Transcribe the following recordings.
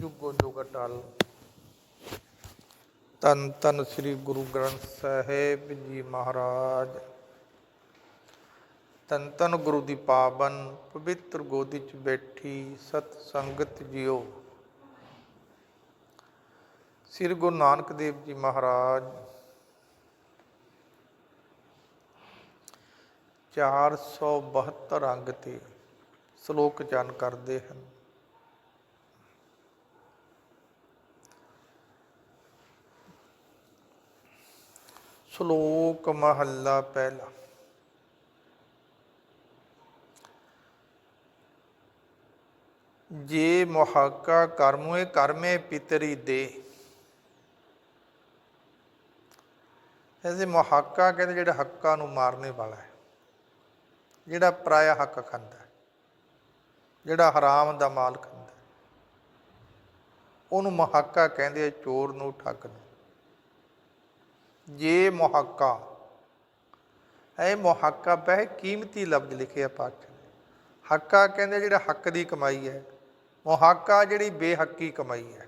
ਜੁਗੋ ਜੁਗ ਅਟਲ। ਤਨ ਤਨ ਸ੍ਰੀ ਗੁਰੂ ਗ੍ਰੰਥ ਸਾਹਿਬ ਜੀ ਮਹਾਰਾਜ। ਤਨ ਤਨ ਗੁਰੂ ਦੀ ਪਾਵਨ ਪਵਿੱਤਰ ਗੋਦੀ ਚ ਬੈਠੀ ਸਤ ਸੰਗਤ ਜਿਓ। ਸ੍ਰੀ ਗੁਰੂ ਨਾਨਕ ਦੇਵ ਜੀ ਮਹਾਰਾਜ 472 ਅੰਗ ਤੇ ਸ਼ਲੋਕ ਚਨ ਕਰਦੇ ਹਨ। ਸ਼ਲੋਕ ਮਹੱਲਾ ਪਹਿਲਾ। ਜੇ ਮੁਹਾਕਾ ਕਰਮੋਏ ਕਰਮੇ ਪਿਤਰੀ ਦੇ। ਐਸੇ ਮੁਹਾਕਾ ਕਹਿੰਦੇ ਜਿਹੜਾ ਹੱਕਾਂ ਨੂੰ ਮਾਰਨੇ ਵਾਲਾ ਹੈ। ਜਿਹੜਾ ਪਰਾਇਆ ਹੱਕ ਖਾਂਦਾ ਜਿਹੜਾ ਹਰਾਮ ਦਾ ਮਾਲ ਖਾਂਦਾ ਉਹਨੂੰ ਮੁਹਾਕਾ ਕਹਿੰਦੇ ਚੋਰ ਨੂੰ ਠੱਗ ਨੂੰ। ਜੇ ਮੁਹਾਕਾ। ਇਹ ਮੁਹਾਕਾ ਬਹਿ ਕੀਮਤੀ ਲਫ਼ਜ਼ ਲਿਖਿਆ ਪਾਤਸ਼ਾਹ ਨੇ। ਹੱਕਾ ਕਹਿੰਦੇ ਜਿਹੜਾ ਹੱਕ ਦੀ ਕਮਾਈ ਹੈ। ਮੁਹਾਕਾ ਜਿਹੜੀ ਬੇਹੱਕੀ ਕਮਾਈ ਹੈ।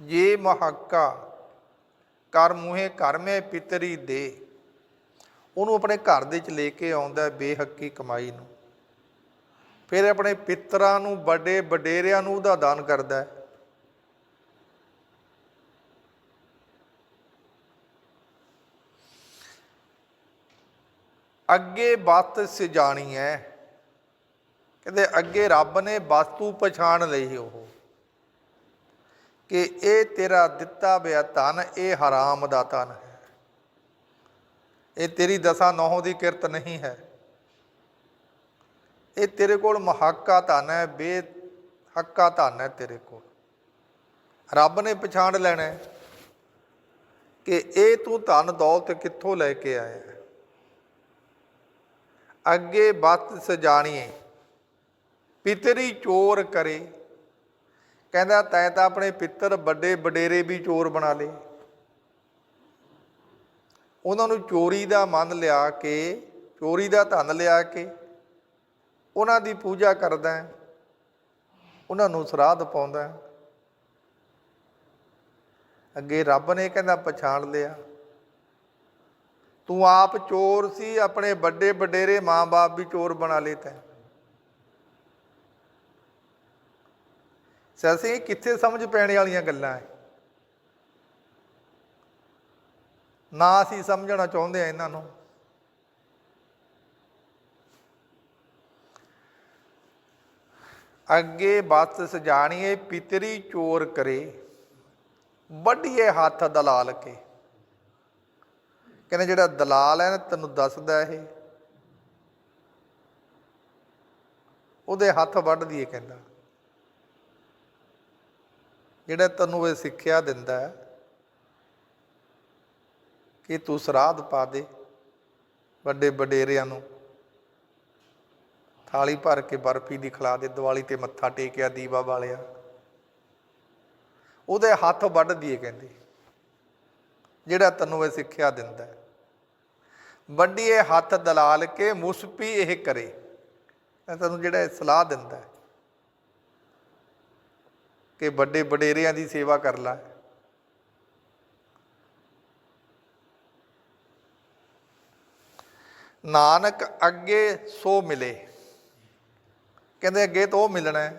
ਜੇ ਮੁਹਾਕਾ ਕਰ ਮੂਹੇ ਕਰਮੇ ਪਿਤਰੀ ਦੇ, ਉਹਨੂੰ ਆਪਣੇ ਘਰ ਦੇ ਚ ਲੈ ਕੇ ਆਉਂਦਾ ਬੇਹੱਕੀ ਕਮਾਈ ਨੂੰ। ਫਿਰ ਆਪਣੇ ਪਿੱਤਰਾਂ ਨੂੰ ਵੱਡੇ ਵਡੇਰਿਆਂ ਨੂੰ ਉਹਦਾ ਦਾਨ ਕਰਦਾ ਹੈ। ਅੱਗੇ ਬਤ ਸਿਜਾਣੀ ਹੈ ਕਹਿੰਦੇ ਅੱਗੇ ਰੱਬ ਨੇ ਵਸਤੂ ਪਛਾਣ ਲਈ ਉਹ। ਕਿ ਇਹ ਤੇਰਾ ਦਿੱਤਾ ਬਿਆ ਧਨ, ਇਹ ਹਰਾਮ ਦਾ ਧਨ ਹੈ। ਇਹ ਤੇਰੀ ਦਸਾ ਨੌਹਾਂ ਦੀ ਕਿਰਤ ਨਹੀਂ ਹੈ। ਇਹ ਤੇਰੇ ਕੋਲ ਮਹਾਕਾ ਧਨ ਹੈ ਬੇ ਹੱਕਾ ਧਨ ਹੈ ਤੇਰੇ ਕੋਲ। ਰੱਬ ਨੇ ਪਛਾਣ ਲੈਣਾ ਕਿ ਇਹ ਤੂੰ ਧਨ ਦੌਲਤ ਕਿੱਥੋਂ ਲੈ ਕੇ ਆਇਆ ਅੱਗੇ ਬਤ ਸਜਾਣੀਏ, ਪਿਤਰੀ ਚੋਰ ਕਰੇ। ਕਹਿੰਦਾ, ਤੈਂ ਤਾਂ ਆਪਣੇ ਪਿੱਤਰ ਵੱਡੇ ਵਡੇਰੇ ਵੀ ਚੋਰ ਬਣਾ ਲਏ। ਉਹਨਾਂ ਨੂੰ ਚੋਰੀ ਦਾ ਮਨ ਲਿਆ ਕੇ, ਚੋਰੀ ਦਾ ਧਨ ਲਿਆ ਕੇ ਉਹਨਾਂ ਦੀ ਪੂਜਾ ਕਰਦਾ ਹੈ। ਉਹਨਾਂ ਨੂੰ ਸਰਾਧ ਪਾਉਂਦਾ ਹੈ। ਅੱਗੇ ਰੱਬ ਨੇ ਕਹਿੰਦਾ, ਪਛਾਣ ਲਿਆ। ਤੂੰ ਆਪ ਚੋਰ ਸੀ, ਆਪਣੇ ਵੱਡੇ ਵਡੇਰੇ ਮਾਂ-ਬਾਪ ਵੀ ਚੋਰ ਬਣਾ ਲਏ ਤੈਂ। ਸੈਸੇ ਕਿੱਥੇ ਸਮਝ ਪੈਣੇ ਵਾਲੀਆਂ ਗੱਲਾਂ ਐ? ਨਾ ਅਸੀਂ ਸਮਝਣਾ ਚਾਹੁੰਦੇ ਆ ਇਹਨਾਂ ਨੂੰ। ਅੱਗੇ ਬਸ ਸਜਾਣੀਏ, ਪਿਤਰੀ ਚੋਰ ਕਰੇ ਵੱਡੀਏ ਹੱਥ ਦਲਾਲ ਕੇ। ਕਹਿੰਦੇ ਜਿਹੜਾ ਦਲਾਲ ਹੈ ਨਾ, ਤੈਨੂੰ ਦੱਸਦਾ ਇਹ। ਉਹਦੇ ਹੱਥ ਵੱਢ ਦੀਏ ਕਹਿੰਦਾ। ਜਿਹੜਾ ਤੈਨੂੰ ਇਹ ਸਿੱਖਿਆ ਦਿੰਦਾ ਹੈ ਕਿ ਤੂੰ ਸਰਾਧ ਪਾ ਦੇ ਵੱਡੇ ਵਡੇਰਿਆਂ ਨੂੰ। ਥਾਲੀ ਭਰ ਕੇ ਬਰਫੀ ਦੀ ਖਿਲਾ ਦੇ, ਦੀਵਾਲੀ ਤੇ ਮੱਥਾ ਟੇਕਿਆ ਦੀਵਾ ਵਾਲਿਆ। ਉਹਦੇ ਹੱਥ ਵੱਢ ਦੀਏ ਕਹਿੰਦੇ। ਜਿਹੜਾ ਤੈਨੂੰ ਇਹ ਸਿੱਖਿਆ ਦਿੰਦਾ ਹੈ। ਵੱਡੀਏ ਹੱਥ ਦਲਾਲ ਕੇ, ਮੁਸਪੀ ਇਹ ਕਰੇ। ਇਹ ਤੈਨੂੰ ਜਿਹੜਾ ਇਹ ਸਲਾਹ ਦਿੰਦਾ ਹੈ ਕਿ ਵੱਡੇ ਵਡੇਰਿਆਂ ਦੀ ਸੇਵਾ ਕਰ ਲੈ। ਨਾਨਕ ਅੱਗੇ ਸੋ ਮਿਲੇ। ਕਹਿੰਦੇ ਅੱਗੇ ਤੋਂ ਉਹ ਮਿਲਣਾ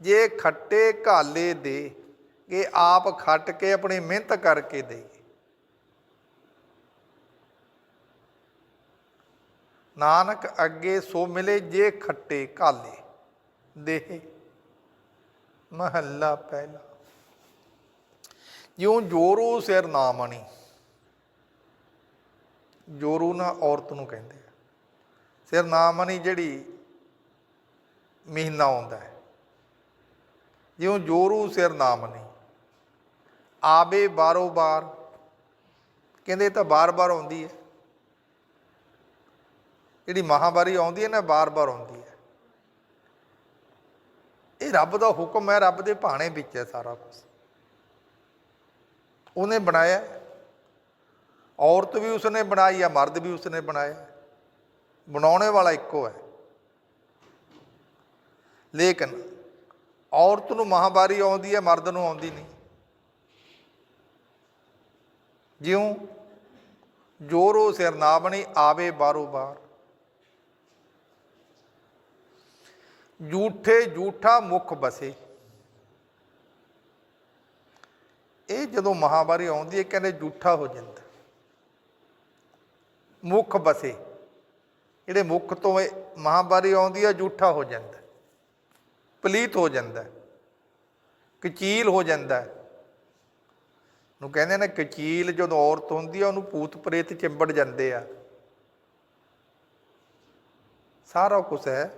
ਜੇ ਖੱਟੇ ਘਾਲੇ ਦੇ ਕਿ ਆਪ ਖੱਟ ਕੇ ਆਪਣੀ ਮਿਹਨਤ ਕਰਕੇ ਦੇਈਏ। ਨਾਨਕ ਅੱਗੇ ਸੋ ਮਿਲੇ ਜੇ ਖੱਟੇ ਕਾਲੇ ਦੇ ਮਹੱਲਾ ਪਹਿਲਾ। ਜਿਉ ਜੋਰੂ ਸਿਰ ਨਾ ਮਣੀ। ਜੋਰੂ ਨਾ ਔਰਤ ਨੂੰ ਕਹਿੰਦੇ ਆ। ਸਿਰ ਨਾ ਮਣੀ ਜਿਹੜੀ ਮਹੀਨਾ ਆਉਂਦਾ ਹੈ। ਜਿਉ ਜੋਰੂ ਸਿਰ ਨਾ ਮਣੀ। ਆਵੇ ਬਾਰੋ ਬਾਰ। ਕਹਿੰਦੇ ਇਹ ਤਾਂ ਬਾਰ-ਬਾਰ ਆਉਂਦੀ ਹੈ। ਜਿਹੜੀ ਮਹਾਵਾਰੀ ਆਉਂਦੀ ਹੈ ਨਾ ਬਾਰ-ਬਾਰ ਆਉਂਦੀ ਹੈ। ਇਹ ਰੱਬ ਦਾ ਹੁਕਮ ਹੈ, ਰੱਬ ਦੇ ਭਾਣੇ ਵਿੱਚ ਹੈ ਸਾਰਾ ਕੁਝ ਉਹਨੇ ਬਣਾਇਆ। ਔਰਤ ਵੀ ਉਸਨੇ ਬਣਾਈ ਆ, ਮਰਦ ਵੀ ਉਸਨੇ ਬਣਾਇਆ। ਬਣਾਉਣੇ ਵਾਲਾ ਇੱਕੋ ਹੈ। ਲੇਕਿਨ ਔਰਤ ਨੂੰ ਮਹਾਵਾਰੀ ਆਉਂਦੀ ਹੈ, ਮਰਦ ਨੂੰ ਆਉਂਦੀ ਨਹੀਂ। ਜਿਉਂ ਜੋਰੋ ਸਿਰ ਨਾ ਬਣੀ, ਆਵੇ ਬਾਰੋ ਬਾਰ। ਝੂਠੇ ਝੂਠਾ ਮੁਖ ਬਸੇ। ਇਹ ਜਦੋਂ ਮਹਾਵਾਰੀ ਆਉਂਦੀ ਹੈ ਕਹਿੰਦੇ ਝੂਠਾ ਹੋ ਜਾਂਦਾ। ਮੁਖ ਬਸੇ। ਜਿਹੜੇ ਮੁਖ ਤੋਂ ਇਹ ਮਹਾਵਾਰੀ ਆਉਂਦੀ ਹੈ, ਝੂਠਾ ਹੋ ਜਾਂਦਾ। ਪਲੀਤ ਹੋ ਜਾਂਦਾ। ਕਚੀਲ ਹੋ ਜਾਂਦਾ। ਨੂੰ ਕਹਿੰਦੇ ਨੇ ਕਚੀਲ ਜਦੋਂ ਔਰਤ ਹੁੰਦੀ ਆ, ਉਹਨੂੰ ਭੂਤ ਪ੍ਰੇਤ ਚਿੰਬੜ ਜਾਂਦੇ ਆ। ਸਾਰਾ ਕੁਝ ਹੈ।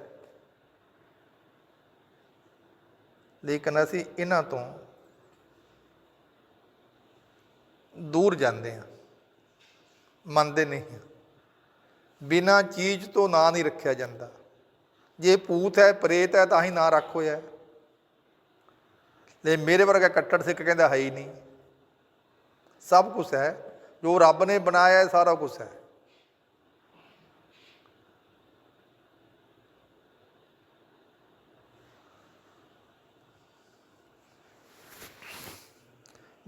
ਲੇਕਿਨ ਅਸੀਂ ਇਹਨਾਂ ਤੋਂ ਦੂਰ ਜਾਂਦੇ ਆ ਮੰਨਦੇ ਨਹੀਂ ਹਾਂ। ਬਿਨਾ ਚੀਜ਼ ਤੋਂ ਨਾਂ ਨਹੀਂ ਰੱਖਿਆ ਜਾਂਦਾ। ਜੇ ਭੂਤ ਹੈ, ਪ੍ਰੇਤ ਹੈ, ਤਾਂ ਹੀ ਨਾਂ ਰੱਖ ਹੋਇਆ ਲੈ ਮੇਰੇ ਵਰਗਾ ਕੱਟੜ ਸਿੱਖ ਕਹਿੰਦਾ ਹੈ ਹੀ ਨਹੀਂ। ਸਭ ਕੁਝ ਹੈ। ਜੋ ਰੱਬ ਨੇ ਬਣਾਇਆ ਹੈ ਸਾਰਾ ਕੁਝ ਹੈ।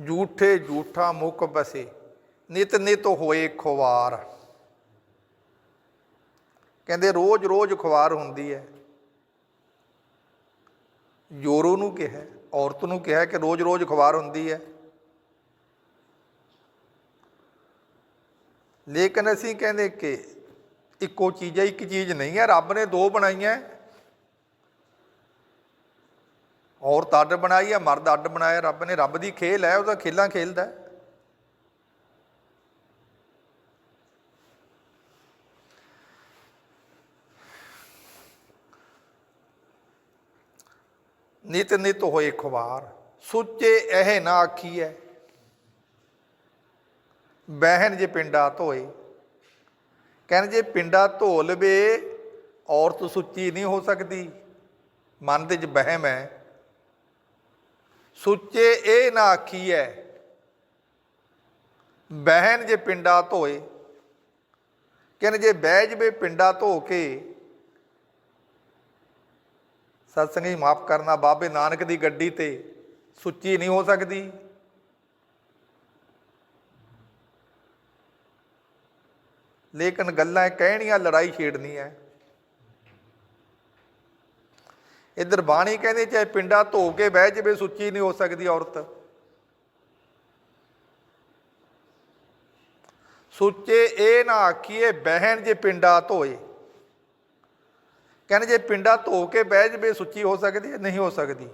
ਝੂਠੇ ਝੂਠਾ ਮੁਖ ਬਸੇ, ਨਿਤ ਨਿਤ ਹੋਏ ਖੁਵਾਰ। ਕਹਿੰਦੇ ਰੋਜ਼ ਰੋਜ਼ ਖੁਵਾਰ ਹੁੰਦੀ ਹੈ। ਜੋਰੋ ਨੂੰ ਕਿਹਾ, ਔਰਤ ਨੂੰ ਕਿਹਾ ਕਿ ਰੋਜ਼ ਰੋਜ਼ ਖੁਵਾਰ ਹੁੰਦੀ ਹੈ। ਲੇਕਿਨ ਅਸੀਂ ਕਹਿੰਦੇ ਕਿ ਇੱਕੋ ਚੀਜ਼ ਹੈ, ਇੱਕ ਚੀਜ਼ ਨਹੀਂ ਹੈ। ਰੱਬ ਨੇ ਦੋ ਬਣਾਈਆਂ। ਔਰਤ ਅੱਡ ਬਣਾਈ ਹੈ, ਮਰਦ ਅੱਡ ਬਣਾਇਆ ਰੱਬ ਨੇ। ਰੱਬ ਦੀ ਖੇਲ ਹੈ ਉਹਦਾ ਖੇਲਾਂ ਖੇਲਦਾ ਹੈ। ਨਿਤ ਨਿਤ ਹੋਏ ਖੁਵਾਰ। ਸੁੱਚੇ ਇਹ ਨਾ ਆਖੀਐ ਬਹਿਨ ਜੇ ਪਿੰਡਾ ਧੋਏ। ਕਹਿੰਦੇ ਜੇ ਪਿੰਡਾ ਧੋ ਲਵੇ ਔਰਤ ਸੁੱਚੀ ਨਹੀਂ ਹੋ ਸਕਦੀ। ਮਨ ਦੇ ਵਿੱਚ ਬਹਿਮ ਹੈ। ਸੁੱਚੇ ਇਹ ਨਾ ਆਖੀ ਹੈ ਬਹਿਨ ਜੇ ਪਿੰਡਾ ਧੋਏ। ਕਹਿੰਦੇ ਜੇ ਬਹਿ ਜਵੇ ਪਿੰਡਾ ਧੋ ਕੇ ਸਤਸੰਗ ਮਾਫ ਕਰਨਾ ਬਾਬੇ ਨਾਨਕ ਦੀ ਗੱਡੀ ਤੇ ਸੁੱਚੀ ਨਹੀਂ ਹੋ ਸਕਦੀ। ਲੇਕਿਨ ਗੱਲਾਂ ਕਹਿਣੀਆਂ, ਲੜਾਈ ਛੇੜਨੀ ਹੈ। ਇਧਰ ਬਾਣੀ ਕਹਿੰਦੇ, ਚਾਹੇ ਪਿੰਡਾ ਧੋ ਕੇ ਬਹਿ ਜਵੇ, ਸੁੱਚੀ ਨਹੀਂ ਹੋ ਸਕਦੀ ਔਰਤ। ਸੁੱਚੇ ਇਹ ਨਾ ਆਖੀਏ, ਬਹਿਣ ਜੇ ਪਿੰਡਾ ਧੋਏ। ਕਹਿੰਦੇ, ਜੇ ਪਿੰਡਾ ਧੋ ਕੇ ਬਹਿ ਜਵੇ, ਸੁੱਚੀ ਹੋ ਸਕਦੀ ਹੈ, ਨਹੀਂ ਹੋ ਸਕਦੀ।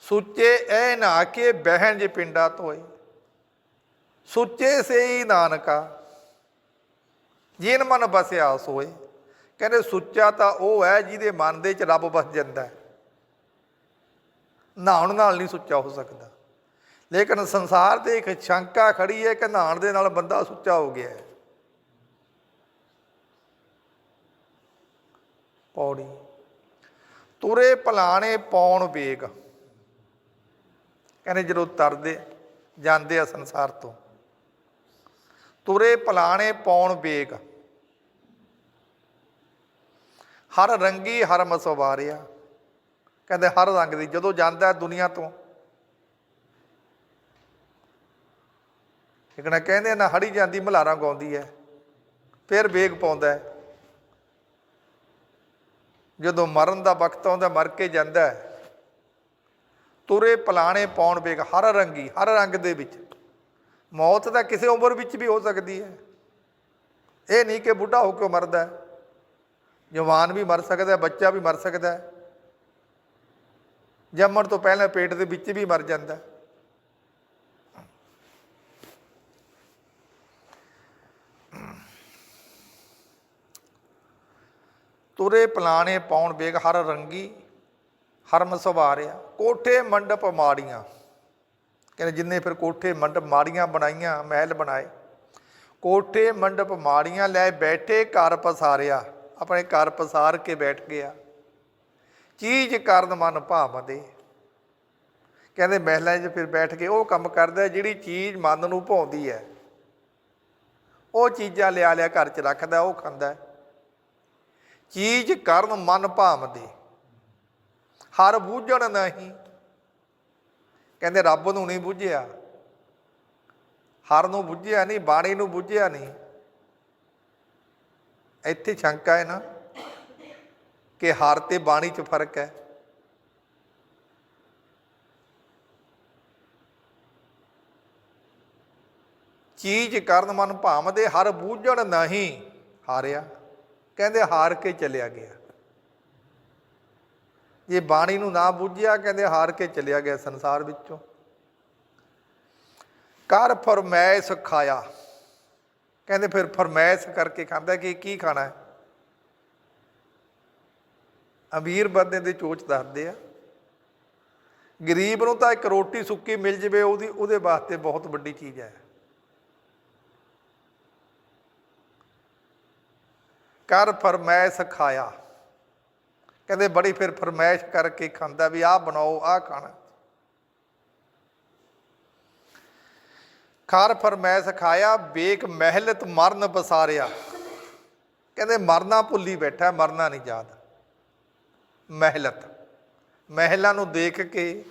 ਸੁੱਚੇ ਇਹ ਨਾ ਕਿ ਬਹਿਣ ਜੇ ਪਿੰਡਾ ਧੋਏ। ਸੁੱਚੇ ਸੇ ਨਾਨਕਾ। ਜਿਨ ਮਨ ਬਸਿਆ ਸੋਏ। ਕਹਿੰਦੇ ਸੁੱਚਾ ਤਾਂ ਉਹ ਹੈ ਜਿਹਦੇ ਮਨ ਦੇ ਵਿੱਚ ਰੱਬ ਵਸ ਜਾਂਦਾ ਹੈ। ਨਹਾਉਣ ਨਾਲ ਨਹੀਂ ਸੁੱਚਾ ਹੋ ਸਕਦਾ। ਲੇਕਿਨ ਸੰਸਾਰ ਤੇ ਇੱਕ ਸ਼ੰਕਾ ਖੜੀ ਹੈ ਕਿ ਨਹਾਉਣ ਦੇ ਨਾਲ ਬੰਦਾ ਸੁੱਚਾ ਹੋ ਗਿਆ ਹੈ। ਪੌੜੀ। ਤੁਰੇ ਭਲਾਣੇ ਪੌਣ ਵੇਗ। ਕਹਿੰਦੇ ਜਦੋਂ ਤਰਦੇ ਜਾਂਦੇ ਆ ਸੰਸਾਰ ਤੋਂ ਤੁਰੇ ਪਲਾਣੇ ਪੌਣ ਵੇਗ। ਹਰ ਰੰਗੀ, ਹਰ ਮਸਵਾਰਿਆ ਕਹਿੰਦੇ ਹਰ ਰੰਗ ਦੀ, ਜਦੋਂ ਜਾਂਦਾ ਦੁਨੀਆ ਤੋਂ। ਇਕਣਾ ਕਹਿੰਦੇ ਨਾ ਹੜੀ ਜਾਂਦੀ, ਮਲਾਰਾਂ ਗਾਉਂਦੀ ਹੈ। ਫਿਰ ਵੇਗ ਪਾਉਂਦਾ ਜਦੋਂ ਮਰਨ ਦਾ ਵਕਤ ਆਉਂਦਾ, ਮਰ ਕੇ ਜਾਂਦਾ ਤੁਰੇ ਪਲਾਣੇ ਪਾਉਣ ਵੇਗ, ਹਰ ਰੰਗੀ, ਹਰ ਰੰਗ ਦੇ ਵਿੱਚ। ਮੌਤ ਤਾਂ ਕਿਸੇ ਉਮਰ ਵਿੱਚ ਵੀ ਹੋ ਸਕਦੀ ਹੈ। ਇਹ ਨਹੀਂ ਕਿ ਬੁੱਢਾ ਹੋ ਕੇ ਮਰਦਾ ਹੈ। ਜਵਾਨ ਵੀ ਮਰ ਸਕਦਾ ਬੱਚਾ ਵੀ ਮਰ ਸਕਦਾ ਜੰਮਣ ਤੋਂ ਪਹਿਲਾਂ ਪੇਟ ਦੇ ਵਿੱਚ ਵੀ ਮਰ ਜਾਂਦਾ ਤੁਰੇ ਪਲਾਣੇ ਪਾਉਣ ਬੇਗ ਹਰ ਰੰਗੀ, ਹਰਮ ਸਵਾਰਿਆ, ਕੋਠੇ ਮੰਡਪ ਮਾੜੀਆਂ। ਕਹਿੰਦੇ ਜਿੰਨੇ ਫਿਰ ਕੋਠੇ ਮੰਡਪ ਮਾੜੀਆਂ ਬਣਾਈਆਂ, ਮਹਿਲ ਬਣਾਏ। ਕੋਠੇ ਮੰਡਪ ਮਾੜੀਆਂ ਲੈ ਬੈਠੇ, ਘਰ ਪਸਾਰਿਆ। ਆਪਣੇ ਘਰ ਪਸਾਰ ਕੇ ਬੈਠ ਗਿਆ। ਚੀਜ਼ ਕਰਨ ਮਨ ਭਾਵਦੇ। ਕਹਿੰਦੇ ਮਹਿਲਾਂ 'ਚ ਫਿਰ ਬੈਠ ਕੇ ਉਹ ਕੰਮ ਕਰਦਾ ਜਿਹੜੀ ਚੀਜ਼ ਮਨ ਨੂੰ ਭਾਉਂਦੀ ਹੈ। ਉਹ ਚੀਜ਼ਾਂ ਲਿਆ ਲਿਆ ਘਰ 'ਚ ਰੱਖਦਾ, ਉਹ ਖਾਂਦਾ। ਚੀਜ਼ ਕਰਨ ਮਨ ਭਾਵਦੇ। ਹਰ ਬੂਝਣ ਨਹੀਂ। ਕਹਿੰਦੇ ਰੱਬ ਨੂੰ ਨਹੀਂ ਬੁੱਝਿਆ। ਹਰ ਨੂੰ ਬੁੱਝਿਆ ਨਹੀਂ, ਬਾਣੀ ਨੂੰ ਬੁੱਝਿਆ ਨਹੀਂ। ਇੱਥੇ ਸ਼ੰਕਾ ਹੈ ਨਾ ਕਿ ਹਰ ਤੇ ਬਾਣੀ 'ਚ ਫ਼ਰਕ ਹੈ। ਚੀਜ਼ ਕਰਨ ਮਨ ਭਾਵਦੇ ਹਰ ਬੂਝਣ ਨਹੀਂ ਹਾਰਿਆ। ਕਹਿੰਦੇ ਹਾਰ ਕੇ ਚਲਿਆ ਗਿਆ। ਜੇ ਬਾਣੀ ਨੂੰ ਨਾ ਬੁੱਝਿਆ, ਕਹਿੰਦੇ ਹਾਰ ਕੇ ਚਲਿਆ ਗਿਆ ਸੰਸਾਰ ਵਿੱਚੋਂ। ਕਰ ਫਰਮੈਸ਼ ਖਾਇਆ। ਕਹਿੰਦੇ ਫਿਰ ਫਰਮੈਸ਼ ਕਰਕੇ ਖਾਂਦਾ ਕਿ ਕੀ ਖਾਣਾ ਹੈ? ਅਮੀਰ ਬੰਦੇ ਦੀ ਚੋਚ ਦੱਸਦੇ ਆ। ਗਰੀਬ ਨੂੰ ਤਾਂ ਇੱਕ ਰੋਟੀ ਸੁੱਕੀ ਮਿਲ ਜਵੇ, ਉਹਦੀ, ਉਹਦੇ ਵਾਸਤੇ ਬਹੁਤ ਵੱਡੀ ਚੀਜ਼ ਹੈ। ਕਰ ਫਰਮੈਸ਼ ਖਾਇਆ। ਕਹਿੰਦੇ ਬੜੀ ਫਿਰ ਫਰਮਾਇਸ਼ ਕਰਕੇ ਖਾਂਦਾ ਵੀ ਆਹ ਬਣਾਓ, ਆਹ ਖਾਣਾ। ਖਾਰ ਫਰਮੈਸ਼ ਖਾਇਆ, ਵੇਖ ਮਹਿਲਤ ਮਰਨ ਬਸਾਰਿਆ ਕਹਿੰਦੇ ਮਰਨਾ ਭੁੱਲੀ ਬੈਠਾ, ਮਰਨਾ ਨਹੀਂ ਯਾਦ। ਮਹਿਲਤ। ਮਹਿਲਾਂ ਨੂੰ ਦੇਖ ਕੇ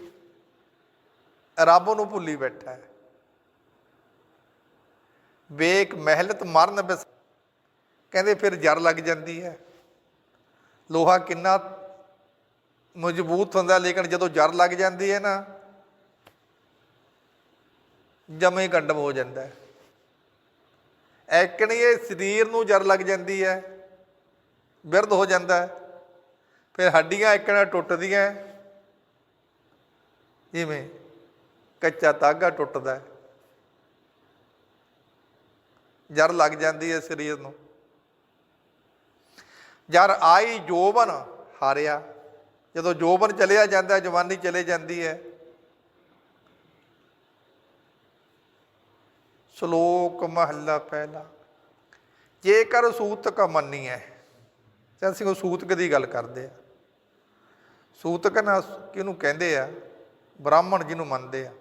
ਰੱਬ ਨੂੰ ਭੁੱਲੀ ਬੈਠਾ ਹੈ। ਵੇਖ ਮਹਿਲਤ ਮਰਨ ਬਸ ਕਹਿੰਦੇ ਫਿਰ ਜਰ ਲੱਗ ਜਾਂਦੀ ਹੈ। ਲੋਹਾ ਕਿੰਨਾ ਮਜ਼ਬੂਤ ਹੁੰਦਾ, ਲੇਕਿਨ ਜਦੋਂ ਜਰ ਲੱਗ ਜਾਂਦੀ ਹੈ ਨਾ, ਜਮੇ ਗੰਡਮ ਹੋ ਜਾਂਦਾ ਹੈ। ਐਕਣੀ ਇਹ ਸਰੀਰ ਨੂੰ ਜਰ ਲੱਗ ਜਾਂਦੀ ਹੈ, ਬਿਰਧ ਹੋ ਜਾਂਦਾ ਹੈ। ਫਿਰ ਹੱਡੀਆਂ ਐਕਣਾ ਟੁੱਟਦੀਆਂ ਜਿਵੇਂ ਕੱਚਾ ਤਾਗਾ ਟੁੱਟਦਾ ਜਰ ਲੱਗ ਜਾਂਦੀ ਹੈ ਸਰੀਰ ਨੂੰ। ਯਾਰ ਆਈ ਜੋਬਨ ਹਾਰਿਆ। ਜਦੋਂ ਜੋਬਨ ਚਲਿਆ ਜਾਂਦਾ, ਜਵਾਨੀ ਚਲੇ ਜਾਂਦੀ ਹੈ। ਸ਼ਲੋਕ ਮਹੱਲਾ ਪਹਿਲਾ। ਜੇਕਰ ਸੂਤਕ ਮੰਨੀ ਹੈ ਚੰਦ ਸਿੰਘ ਉਹ ਸੂਤਕ ਦੀ ਗੱਲ ਕਰਦੇ ਆ ਸੂਤਕ ਨਾ ਕਿਹਨੂੰ ਕਹਿੰਦੇ ਆ? ਬ੍ਰਾਹਮਣ ਜਿਹਨੂੰ ਮੰਨਦੇ ਆ।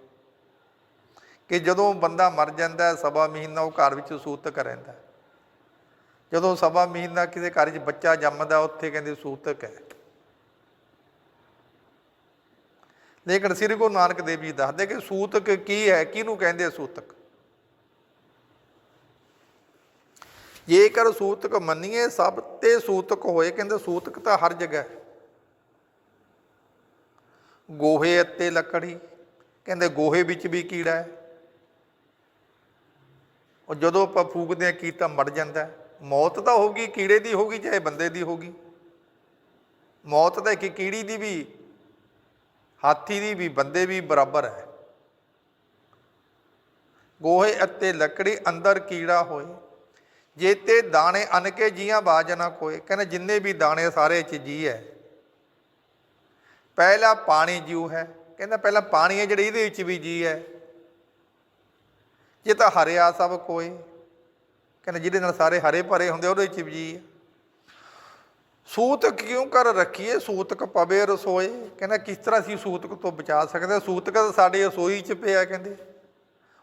ਕਿ ਜਦੋਂ ਬੰਦਾ ਮਰ ਜਾਂਦਾ, ਸਵਾ ਮਹੀਨਾ ਉਹ ਘਰ ਵਿੱਚ ਸੂਤਕ ਰਹਿੰਦਾ। ਜਦੋਂ ਸਵਾ ਮਹੀਨਾ ਕਿਸੇ ਘਰ 'ਚ ਬੱਚਾ ਜੰਮਦਾ, ਉੱਥੇ ਕਹਿੰਦੇ ਸੂਤਕ ਹੈ। ਲੇਕਿਨ ਸ੍ਰੀ ਗੁਰੂ ਨਾਨਕ ਦੇਵ ਜੀ ਦੱਸਦੇ ਕਿ ਸੂਤਕ ਕੀ ਹੈ? ਕਿਹਨੂੰ ਕਹਿੰਦੇ ਸੂਤਕ? ਜੇਕਰ ਸੂਤਕ ਮੰਨੀਏ, ਸਭ ਤੇ ਸੂਤਕ ਹੋਏ, ਕਹਿੰਦੇ ਸੂਤਕ ਤਾਂ ਹਰ ਜਗ੍ਹਾ ਹੈ। ਗੋਹੇ ਅਤੇ ਲੱਕੜੀ, ਕਹਿੰਦੇ ਗੋਹੇ ਵਿੱਚ ਵੀ ਕੀੜਾ ਹੈ। ਉਹ ਜਦੋਂ ਆਪਾਂ ਫੂਕਦੇ ਆ ਕੀ ਤਾਂ ਮਰ ਜਾਂਦਾ ਹੈ। ਮੌਤ ਤਾਂ ਹੋਗੀ ਕੀੜੇ ਦੀ ਹੋਗੀ ਚਾਹੇ ਬੰਦੇ ਦੀ ਹੋਗੀ ਮੌਤ ਤਾਂ ਇੱਕ ਕੀੜੀ ਦੀ ਵੀ, ਹਾਥੀ ਦੀ ਵੀ, ਬੰਦੇ ਵੀ ਬਰਾਬਰ ਹੈ। ਗੋਹੇ ਅਤੇ ਲੱਕੜੀ ਅੰਦਰ ਕੀੜਾ ਹੋਏ। ਜੇ ਤੇ ਦਾਣੇ ਅਨਕੇ ਜੀਆਂ ਬਾਜ ਨਾ ਕੋਏ ਕਹਿੰਦੇ ਜਿੰਨੇ ਵੀ ਦਾਣੇ ਸਾਰੇ ਚ ਜੀ ਹੈ। ਪਹਿਲਾ ਪਾਣੀ ਜੀਉ ਹੈ। ਕਹਿੰਦਾ ਪਹਿਲਾਂ ਪਾਣੀ ਹੈ, ਜਿਹੜੇ ਇਹਦੇ ਵਿੱਚ ਵੀ ਜੀ ਹੈ। ਜੇ ਤਾਂ ਹਰਿਆ ਸਭ ਕੋਏ ਕਹਿੰਦੇ ਜਿਹਦੇ ਨਾਲ ਸਾਰੇ ਹਰੇ ਭਰੇ ਹੁੰਦੇ ਉਹਦੇ 'ਚ ਜੀ ਸੂਤਕ ਕਿਉਂ ਕਰ ਰੱਖੀਏ? ਸੂਤਕ ਪਵੇ ਰਸੋਏ। ਕਹਿੰਦਾ ਕਿਸ ਤਰ੍ਹਾਂ ਅਸੀਂ ਸੂਤਕ ਤੋਂ ਬਚਾ ਸਕਦੇ ਹਾਂ? ਸੂਤਕ ਤਾਂ ਸਾਡੇ ਰਸੋਈ 'ਚ ਪਿਆ ਕਹਿੰਦੇ।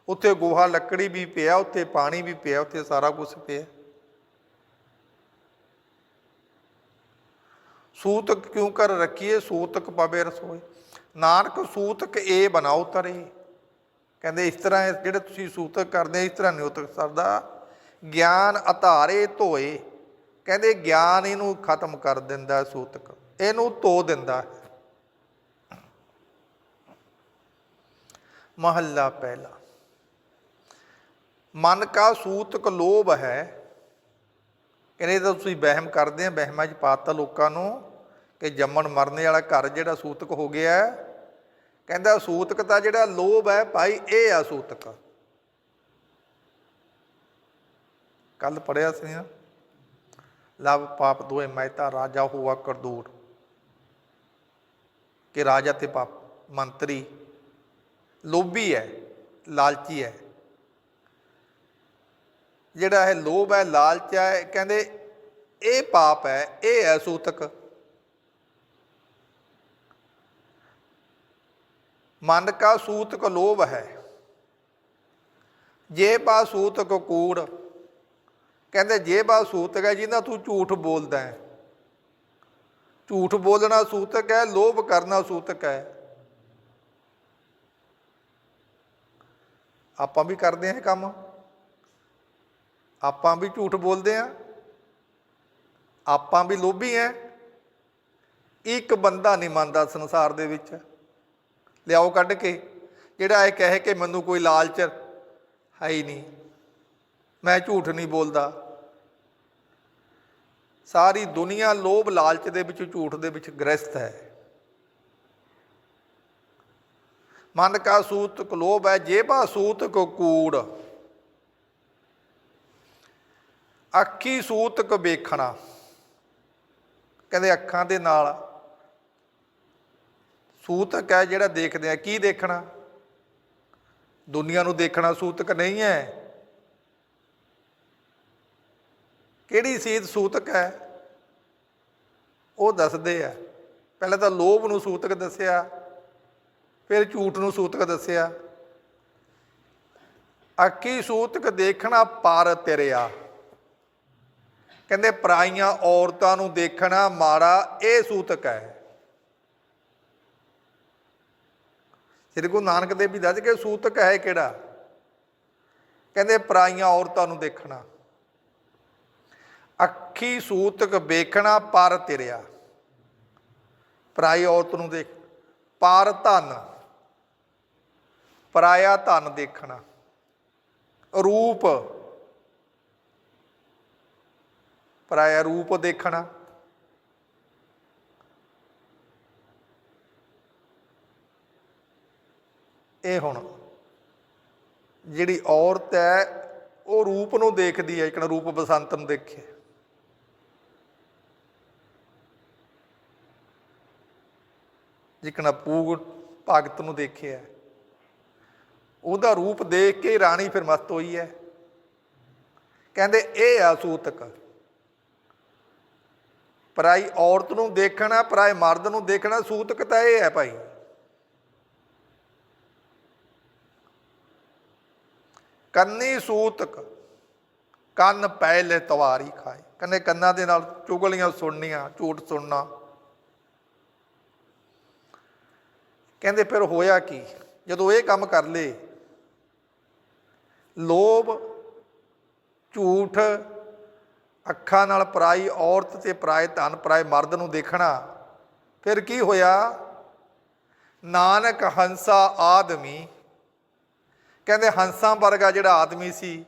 ਉੱਥੇ ਗੋਹਾ ਲੱਕੜੀ ਵੀ ਪਿਆ, ਉੱਥੇ ਪਾਣੀ ਵੀ ਪਿਆ, ਉੱਥੇ ਸਾਰਾ ਕੁਝ ਪਿਆ। ਸੂਤਕ ਕਿਉਂ ਕਰ ਰੱਖੀਏ? ਸੂਤਕ ਪਵੇ ਰਸੋਏ। ਨਾਨਕ ਸੂਤਕ ਇਹ ਬਣਾਓ ਤਰੇ। ਕਹਿੰਦੇ ਇਸ ਤਰ੍ਹਾਂ ਜਿਹੜੇ ਤੁਸੀਂ ਸੂਤਕ ਕਰਦੇ ਇਸ ਤਰ੍ਹਾਂ ਨਹੀਂ ਉਤਕ ਸਰਦਾ। ਗਿਆਨ ਅਧਾਰੇ ਧੋਏ, ਕਹਿੰਦੇ ਗਿਆਨ ਇਹਨੂੰ ਖਤਮ ਕਰ ਦਿੰਦਾ ਸੂਤਕ, ਇਹਨੂੰ ਧੋ ਦਿੰਦਾ ਹੈ। ਮਹੱਲਾ ਪਹਿਲਾ। ਮਨ ਕਾ ਸੂਤਕ ਲੋਭ ਹੈ ਕਹਿੰਦੇ ਤਾਂ ਤੁਸੀਂ ਵਹਿਮ ਕਰਦੇ ਆ, ਵਹਿਮਾਂ 'ਚ ਪਾਤਾ ਲੋਕਾਂ ਨੂੰ ਕਿ ਜੰਮਣ ਮਰਨੇ ਵਾਲਾ ਘਰ ਜਿਹੜਾ ਸੂਤਕ ਹੋ ਗਿਆ ਕਹਿੰਦਾ ਸੂਤਕ ਤਾਂ ਜਿਹੜਾ ਲੋਭ ਹੈ ਭਾਈ ਇਹ ਆ ਸੂਤਕ। ਕੱਲ ਪੜਿਆ ਸੀ ਨਾ। ਲਵ ਪਾਪ ਦੋਏ ਮਹਿਤਾ, ਰਾਜਾ ਹੁਆ ਕਰਦੂਰ। ਕਿ ਰਾਜਾ ਤੇ ਪਾਪ, ਮੰਤਰੀ। ਲੋਭੀ ਹੈ, ਲਾਲਚੀ ਹੈ। ਜਿਹੜਾ ਇਹ ਲੋਭ ਹੈ, ਲਾਲਚ ਹੈ ਕਹਿੰਦੇ ਇਹ ਪਾਪ ਹੈ, ਇਹ ਹੈ ਸੂਤਕ। ਮਨ ਕਾ ਸੂਤਕ ਲੋਭ ਹੈ। ਜੇ ਪਾ ਸੂਤਕ ਕੂੜ ਕਹਿੰਦੇ ਜੇ ਬਾ ਸੂਤਕ ਹੈ ਜਿਹਦਾ ਤੂੰ ਝੂਠ ਬੋਲਦਾ ਹੈ। ਝੂਠ ਬੋਲਣਾ ਸੂਤਕ ਹੈ ਲੋਭ ਕਰਨਾ ਸੂਤਕ ਹੈ ਆਪਾਂ ਵੀ ਕਰਦੇ ਹਾਂ ਕੰਮ। ਆਪਾਂ ਵੀ ਝੂਠ ਬੋਲਦੇ ਹਾਂ। ਆਪਾਂ ਵੀ ਲੋਭੀ ਹਾਂ। ਇੱਕ ਬੰਦਾ ਨਹੀਂ ਮੰਨਦਾ ਸੰਸਾਰ ਦੇ ਵਿੱਚ। ਲਿਆਓ ਕੱਢ ਕੇ। ਜਿਹੜਾ ਇਹ ਕਹੇ ਕਿ ਮੈਨੂੰ ਕੋਈ ਲਾਲਚ ਹੈ ਹੀ ਨਹੀਂ। ਮੈਂ ਝੂਠ ਨਹੀਂ ਬੋਲਦਾ। ਸਾਰੀ ਦੁਨੀਆ ਲੋਭ ਲਾਲਚ ਦੇ ਵਿੱਚ, ਝੂਠ ਦੇ ਵਿੱਚ ਗ੍ਰਸਤ ਹੈ। ਮਨ ਕਾ ਸੂਤਕ ਲੋਭ ਹੈ, ਜੇਬਾ ਸੂਤਕ ਕੂੜ। ਅੱਖੀ ਸੂਤਕ ਵੇਖਣਾ। ਕਹਿੰਦੇ ਅੱਖਾਂ ਦੇ ਨਾਲ ਸੂਤਕ ਹੈ ਜਿਹੜਾ ਦੇਖਦੇ ਆ, ਕੀ ਦੇਖਣਾ? ਦੁਨੀਆ ਨੂੰ ਦੇਖਣਾ ਸੂਤਕ ਨਹੀਂ ਹੈ। ਕਿਹੜੀ ਸੀਤ ਸੂਤਕ ਹੈ? ਉਹ ਦੱਸਦੇ ਆ। ਪਹਿਲਾਂ ਤਾਂ ਲੋਭ ਨੂੰ ਸੂਤਕ ਦੱਸਿਆ, ਫਿਰ ਝੂਠ ਨੂੰ ਸੂਤਕ ਦੱਸਿਆ। ਅੱਖੀ ਸੂਤਕ ਦੇਖਣਾ ਪਾਰ ਤੇਰਿਆ। ਕਹਿੰਦੇ ਪਰਾਈਆਂ ਔਰਤਾਂ ਨੂੰ ਦੇਖਣਾ ਮਾੜਾ, ਇਹ ਸੂਤਕ ਹੈ। ਸ੍ਰੀ ਗੁਰੂ ਨਾਨਕ ਦੇਵ ਜੀ ਦੱਸ ਕੇ ਸੂਤਕ ਹੈ ਕਿਹੜਾ? ਕਹਿੰਦੇ ਪਰਾਈਆਂ ਔਰਤਾਂ ਨੂੰ ਦੇਖਣਾ। ਅੱਖੀ ਸੂਤਕ ਵੇਖਣਾ ਪਰ ਤੇਰਿਆ। ਪਰਾਈ ਔਰਤ ਨੂੰ ਦੇਖ, ਪਰ ਧਨ। ਪਰਾਇਆ ਧਨ ਦੇਖਣਾ। ਰੂਪ। ਪਰਾਇਆ ਰੂਪ ਦੇਖਣਾ। ਇਹ ਹੁਣ ਜਿਹੜੀ ਔਰਤ ਹੈ, ਉਹ ਰੂਪ ਨੂੰ ਦੇਖਦੀ ਹੈ, ਇੱਕ ਨਾ ਰੂਪ ਬਸੰਤ ਨੂੰ ਦੇਖੇ। ਜਿਕਣਾ ਪੂਗ ਭਗਤ ਨੂੰ ਦੇਖਿਆ ਉਹਦਾ ਰੂਪ ਦੇਖ ਕੇ ਰਾਣੀ ਫਿਰ ਮਸਤ ਹੋਈ ਹੈ। ਕਹਿੰਦੇ, ਇਹ ਆ ਸੂਤਕ। ਪਰਾਈ ਔਰਤ ਨੂੰ ਦੇਖਣਾ ਪਰਾਏ ਮਰਦ ਨੂੰ ਦੇਖਣਾ, ਸੂਤਕ ਤਾਂ ਇਹ ਹੈ ਭਾਈ। ਕੰਨੀ ਸੂਤਕ, ਕੰਨ ਪਹਿਲੇ ਤਵਾਰੀ ਖਾਏ। ਕੰਨੇ ਕੰਨਾਂ ਦੇ ਨਾਲ ਚੁਗਲੀਆਂ ਸੁਣਨੀਆਂ, ਝੂਠ ਸੁਣਨਾ। ਕਹਿੰਦੇ ਫਿਰ ਹੋਇਆ ਕੀ? ਜਦੋਂ ਇਹ ਕੰਮ ਕਰ ਲੇ ਲੋਭ, ਝੂਠ, ਅੱਖਾਂ ਨਾਲ ਪਰਾਈ ਔਰਤ ਤੇ ਪਰਾਏ ਧਨ, ਪਰਾਏ ਮਰਦ ਨੂੰ ਦੇਖਣਾ, ਫਿਰ ਕੀ ਹੋਇਆ? ਨਾਨਕ ਹੰਸਾ ਆਦਮੀ, ਕਹਿੰਦੇ ਹੰਸਾਂ ਵਰਗਾ ਜਿਹੜਾ ਆਦਮੀ ਸੀ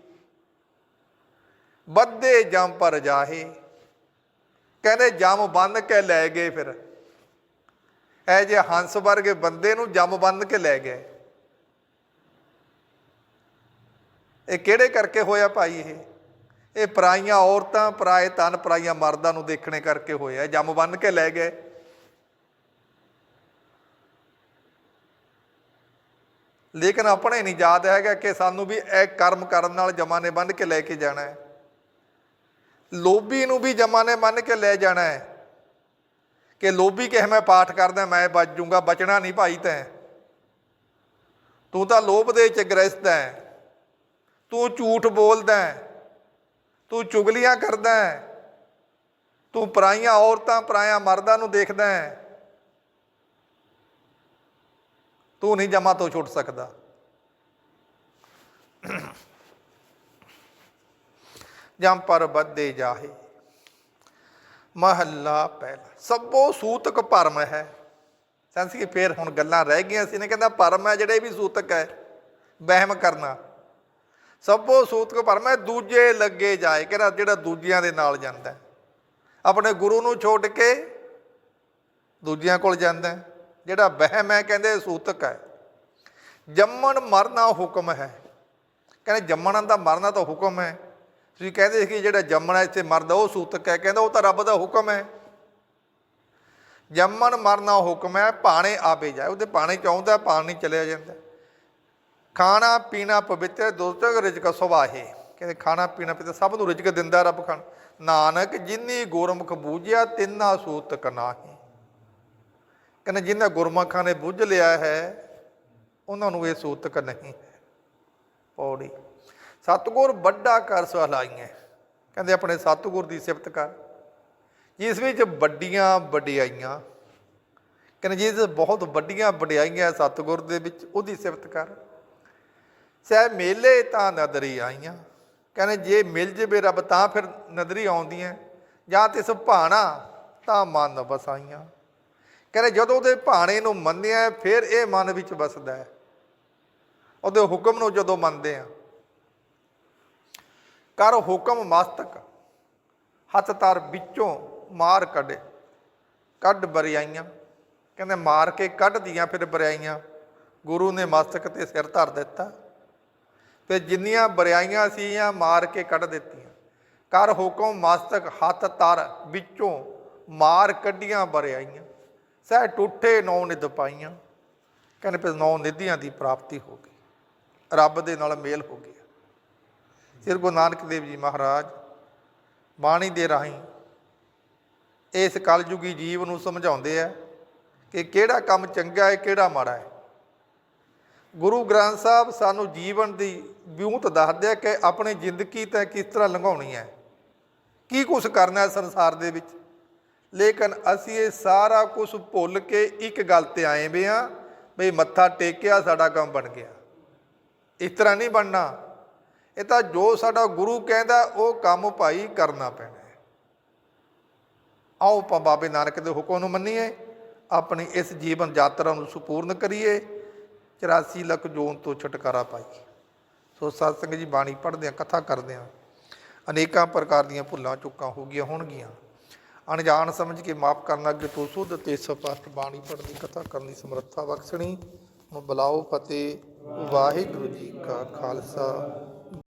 ਬੱਦੇ ਜਮ ਪਰ ਜਾਹੇ, ਕਹਿੰਦੇ ਜਮ ਬੰਨ ਕੇ ਲੈ ਗਏ ਫਿਰ। ਇਹ ਜੇ ਹੰਸ ਵਰਗੇ ਬੰਦੇ ਨੂੰ ਜੰਮ ਬੰਨ ਕੇ ਲੈ ਗਏ। ਇਹ ਕਿਹੜੇ ਕਰਕੇ ਹੋਇਆ ਭਾਈ ਇਹ? ਇਹ ਪਰਾਈਆਂ ਔਰਤਾਂ, ਪਰਾਏ ਤਨ ਪਰਾਈਆਂ ਮਰਦਾਂ ਨੂੰ ਦੇਖਣੇ ਕਰਕੇ ਹੋਇਆ। ਜੰਮ ਬੰਨ ਕੇ ਲੈ ਗਏ। ਲੇਕਿਨ ਆਪਣੇ ਨਹੀਂ ਯਾਦ ਹੈਗਾ ਕਿ ਸਾਨੂੰ ਵੀ ਇਹ ਕਰਮ ਕਰਨ ਨਾਲ ਜਮਾਂ ਨੇ ਬੰਨ ਕੇ ਲੈ ਕੇ ਜਾਣਾ ਹੈ। ਲੋਭੀ ਨੂੰ ਵੀ ਜਮਾਂ ਨੇ ਬੰਨ ਕੇ ਲੈ ਜਾਣਾ ਹੈ। ਕਿ ਲੋਭੀ ਕਹੇ ਮੈਂ ਪਾਠ ਕਰਦਾ, ਮੈਂ ਬਚ ਜੂੰਗਾ ਬਚਣਾ ਨਹੀਂ ਭਾਈ ਤੈਂ। ਤੂੰ ਤਾਂ ਲੋਭ ਦੇ ਚ ਗ੍ਰਸਤ ਹੈ ਤੂੰ ਝੂਠ ਬੋਲਦਾ ਤੂੰ ਚੁਗਲੀਆਂ ਕਰਦਾ ਤੂੰ ਪਰਾਈਆਂ ਔਰਤਾਂ, ਪਰਾਇਆ ਮਰਦਾਂ ਨੂੰ ਦੇਖਦਾ ਤੂੰ ਨਹੀਂ ਜਮਾ ਤੋਂ ਛੁੱਟ ਸਕਦਾ। ਜਮ ਪਰ ਬੱਦੇ ਜਾਹੇ। ਮਹੱਲਾ ਪਹਿਲਾ। ਸਭੋ ਸੂਤਕ ਭਰਮ ਹੈ। ਸੈਂਸ ਕੀ ਫੇਰ ਹੁਣ ਗੱਲਾਂ ਰਹਿ ਗਈਆਂ ਸੀ ਨੇ ਕਹਿੰਦਾ ਭਰਮ ਹੈ ਜਿਹੜੇ ਵੀ ਸੂਤਕ ਹੈ, ਵਹਿਮ ਕਰਨਾ। ਸਭੋ ਸੂਤਕ ਭਰਮ ਹੈ, ਦੂਜੇ ਲੱਗੇ ਜਾਏ, ਕਹਿੰਦਾ ਜਿਹੜਾ ਦੂਜਿਆਂ ਦੇ ਨਾਲ ਜਾਂਦਾ ਆਪਣੇ ਗੁਰੂ ਨੂੰ ਛੋੜ ਕੇ ਦੂਜਿਆਂ ਕੋਲ ਜਾਂਦਾ ਜਿਹੜਾ ਵਹਿਮ ਹੈ, ਕਹਿੰਦੇ ਸੂਤਕ ਹੈ। ਜੰਮਣ ਮਰਨਾ ਹੁਕਮ ਹੈ। ਕਹਿੰਦੇ ਜੰਮਣ ਦਾ ਮਰਨਾ ਤਾਂ ਹੁਕਮ ਹੈ। ਤੁਸੀਂ ਕਹਿੰਦੇ ਸੀ ਕਿ ਜਿਹੜਾ ਜੰਮਣਾ ਇੱਥੇ ਮਰਦਾ, ਉਹ ਸੂਤਕ ਹੈ। ਕਹਿੰਦਾ, ਉਹ ਤਾਂ ਰੱਬ ਦਾ ਹੁਕਮ ਹੈ। ਜੰਮਣ, ਮਰਨਾ ਹੁਕਮ ਹੈ, ਪਾਣੇ ਆਵੇ ਜਾਏ। ਉਹਦੇ ਪਾਣੇ ਚਾਹੁੰਦਾ ਪਾਣੀ ਚਲਿਆ ਜਾਂਦਾ। ਖਾਣਾ, ਪੀਣਾ ਪਵਿੱਤਰ, ਦੋਸਤਕ, ਰਿਜਕ, ਸੁਭਾਹੇ। ਕਹਿੰਦੇ, ਖਾਣਾ, ਪੀਣਾ ਪਵਿੱਤਰ, ਸਭ ਨੂੰ ਰਿਜਕ ਦਿੰਦਾ ਰੱਬ ਖਾਣ। ਨਾਨਕ, ਜਿਨੀ ਗੁਰਮੁਖ ਬੂਝਿਆ, ਤਿੰਨਾ ਸੂਤਕ ਨਾਹੀ। ਕਹਿੰਦੇ ਜਿਨ੍ਹਾਂ ਗੁਰਮੁਖਾਂ ਨੇ ਬੁੱਝ ਲਿਆ ਹੈ, ਉਹਨਾਂ ਨੂੰ ਇਹ ਸੂਤਕ ਨਹੀਂ ਹੈ। ਪੌੜੀ। ਸਤਗੁਰ ਵੱਡਾ ਕਰ ਸਹਲਾਈਆਂ ਕਹਿੰਦੇ ਆਪਣੇ ਸਤਗੁਰ ਦੀ ਸਿਫਤ ਕਰ। ਜਿਸ ਵਿੱਚ ਵੱਡੀਆਂ ਵਡਿਆਈਆਂ, ਕਹਿੰਦੇ ਜਿਸ ਬਹੁਤ ਵੱਡੀਆਂ ਵਡਿਆਈਆਂ ਸਤਿਗੁਰ ਦੇ ਵਿੱਚ, ਉਹਦੀ ਸਿਫਤ ਕਰ। ਸਹਿ ਮੇਲੇ ਤਾਂ ਨਦਰੀ ਆਈਆਂ। ਕਹਿੰਦੇ ਜੇ ਮਿਲ ਜਵੇ ਰੱਬ ਤਾਂ ਫਿਰ ਨਦਰੀ ਆਉਂਦੀਆਂ। ਜਾਂ ਤਿਸ ਭਾਣਾ ਤਾਂ ਮਨ ਵਸਾਈਆਂ। ਕਹਿੰਦੇ ਜਦੋਂ ਉਹਦੇ ਭਾਣੇ ਨੂੰ ਮੰਨਿਆ, ਫਿਰ ਇਹ ਮਨ ਵਿੱਚ ਵਸਦਾ ਹੈ। ਉਹਦੇ ਹੁਕਮ ਨੂੰ ਜਦੋਂ ਮੰਨਦੇ ਆ ਕਰ ਹੁਕਮ ਮਸਤਕ। ਹੱਥ ਤਰ ਵਿੱਚੋਂ ਮਾਰ ਕੱਢੇ। ਕੱਢ ਬਰਿਆਈਆਂ। ਕਹਿੰਦੇ ਮਾਰ ਕੇ ਕੱਢਦੀਆਂ ਫਿਰ ਬਰਿਆਈਆਂ। ਗੁਰੂ ਨੇ ਮਸਤਕ ਤੇ ਸਿਰ ਧਰ ਦਿੱਤਾ। ਤੇ ਜਿੰਨੀਆਂ ਬਰਿਆਈਆਂ ਸੀਆਂ ਮਾਰ ਕੇ ਕੱਢ ਦਿੱਤੀਆਂ। ਕਰ ਹੁਕਮ ਮਸਤਕ, ਹੱਥ ਤਰ ਵਿੱਚੋਂ ਮਾਰ ਕੱਢੀਆਂ ਬਰਿਆਈਆਂ। ਸਹਿ ਟੁੱਟੇ ਨੌ ਨਿਦ ਪਾਈਆਂ। ਕਹਿੰਦੇ ਫਿਰ ਨੌ ਨਿਧੀਆਂ ਦੀ ਪ੍ਰਾਪਤੀ ਹੋ ਗਈ। ਰੱਬ ਦੇ ਨਾਲ ਮੇਲ ਹੋ ਗਿਆ। ਸ੍ਰੀ ਗੁਰੂ ਨਾਨਕ ਦੇਵ ਜੀ ਮਹਾਰਾਜ, ਬਾਣੀ ਦੇ ਰਾਹੀਂ ਇਸ ਕਲਯੁਗੀ ਜੀਵ ਨੂੰ ਸਮਝਾਉਂਦੇ ਆ ਕਿ ਕਿਹੜਾ ਕੰਮ ਚੰਗਾ ਹੈ, ਕਿਹੜਾ ਮਾੜਾ ਹੈ। ਗੁਰੂ ਗ੍ਰੰਥ ਸਾਹਿਬ ਸਾਨੂੰ ਜੀਵਨ ਦੀ ਵਿਉਂਤ ਦੱਸਦੇ ਆ ਕਿ ਆਪਣੀ ਜ਼ਿੰਦਗੀ ਤਾਂ ਕਿਸ ਤਰ੍ਹਾਂ ਲੰਘਾਉਣੀ ਹੈ, ਕੀ ਕੁਝ ਕਰਨਾ ਹੈ ਸੰਸਾਰ ਦੇ ਵਿੱਚ। ਲੇਕਿਨ ਅਸੀਂ ਇਹ ਸਾਰਾ ਕੁਝ ਭੁੱਲ ਕੇ ਇੱਕ ਗੱਲ ਤੇ ਆਏ ਵੇ ਆ ਬਈ ਮੱਥਾ ਟੇਕਿਆ, ਸਾਡਾ ਕੰਮ ਬਣ ਗਿਆ। ਇਸ ਤਰ੍ਹਾਂ ਨਹੀਂ ਬਣਨਾ। ਇਹ ਤਾਂ ਜੋ ਸਾਡਾ ਗੁਰੂ ਕਹਿੰਦਾ, ਉਹ ਕੰਮ ਭਾਈ ਕਰਨਾ ਪੈਣਾ ਆਓ ਆਪਾਂ ਬਾਬੇ ਨਾਨਕ ਦੇ ਹੁਕਮ ਨੂੰ ਮੰਨੀਏ, ਆਪਣੀ ਇਸ ਜੀਵਨ ਯਾਤਰਾ ਨੂੰ ਸੁਪੂਰਨ ਕਰੀਏ। 84 ਲੱਖ ਜੋਨ ਤੋਂ ਛੁਟਕਾਰਾ ਪਾਈਏ। ਸੋ ਸਤਸੰਗ ਜੀ, ਬਾਣੀ ਪੜ੍ਹਦੇ ਆ ਕਥਾ ਕਰਦੇ ਆ ਅਨੇਕਾਂ ਪ੍ਰਕਾਰ ਦੀਆਂ ਭੁੱਲਾਂ ਚੁੱਕਾਂ ਹੋ ਗਈਆਂ ਹੋਣਗੀਆਂ। ਅਣਜਾਣ ਸਮਝ ਕੇ ਮਾਫ ਕਰਨਾ ਅੱਗੇ ਤੋਂ ਸੁਧ ਤੇ ਸਪਸ਼ਟ ਬਾਣੀ ਪੜ੍ਹਨ ਦੀ ਕਥਾ ਕਰਨ ਦੀ ਸਮਰੱਥਾ ਬਖਸ਼ਣੀ। ਹੁਣ ਬੁਲਾਓ ਫਤਿਹ ਵਾਹਿਗੁਰੂ ਜੀ ਕਾ ਖਾਲਸਾ।